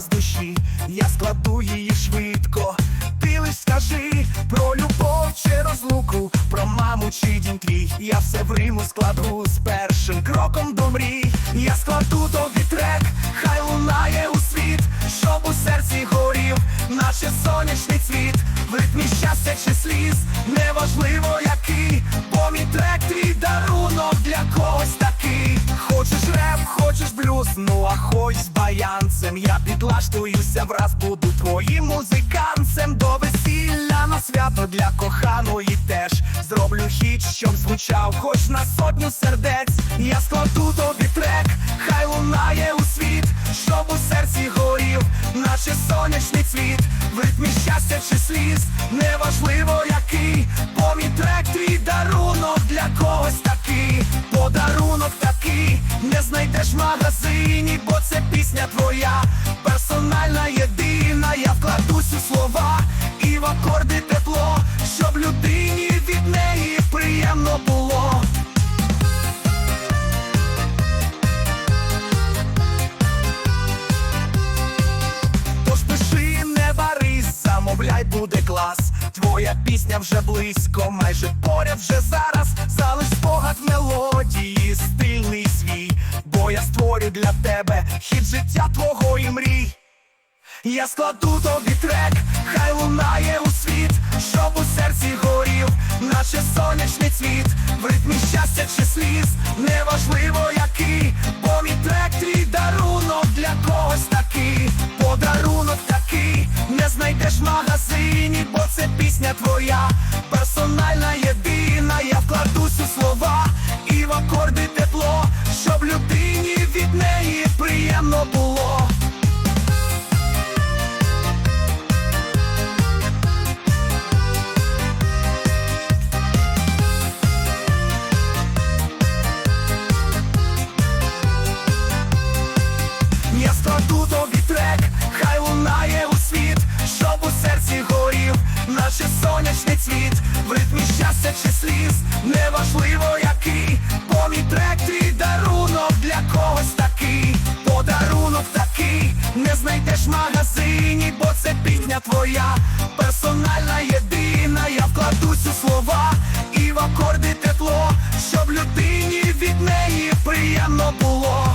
з душі, я складу її швидко. Ти лиш скажи про любов чи розлуку, про маму чи дім твій. Я все в Риму складу з першим кроком до мрій. Я складу тобі трек, хай лунає у світ, щоб у серці горів, наче сонячний цвіт, в ритмі щастя чи сліз, неважливо хочеш ну а хоч з баянцем. Я підлаштуюся, враз буду твоїм музиканцем до весілля на свято для коханої теж зроблю хіт, щоб звучав, хоч на сотню сердець. Я складу тобі трек, хай лунає у світ, щоб у серці горів, наче сонячний цвіт, в ритмі щастя чи сліз, неважливо який, бо мій трек твій дарунок для когось не знайдеш в магазині, бо це пісня твоя, персональна єдина, я вкладусь у слова і в акорди тепло, щоб людині від неї приємно було. Тож пиши, не барись, замовляй, буде клас. Твоя пісня вже близько, майже поряд вже зараз. Хід життя твого і мрій. Я складу тобі трек, хай лунає у світ, щоб у серці горів, наче сонячний цвіт, в ритмі щастя чи сліз, неважливо який, бо мій трек твій дарунок для когось такий, подарунок такий, не знайдеш в магазині, бо це пісня твоя, персональна єдина, я вкладусь у слова знайдеш в магазині, бо це пісня твоя, персональна єдина, я вкладусь у слова і в акорди тепло, щоб людині від неї приємно було.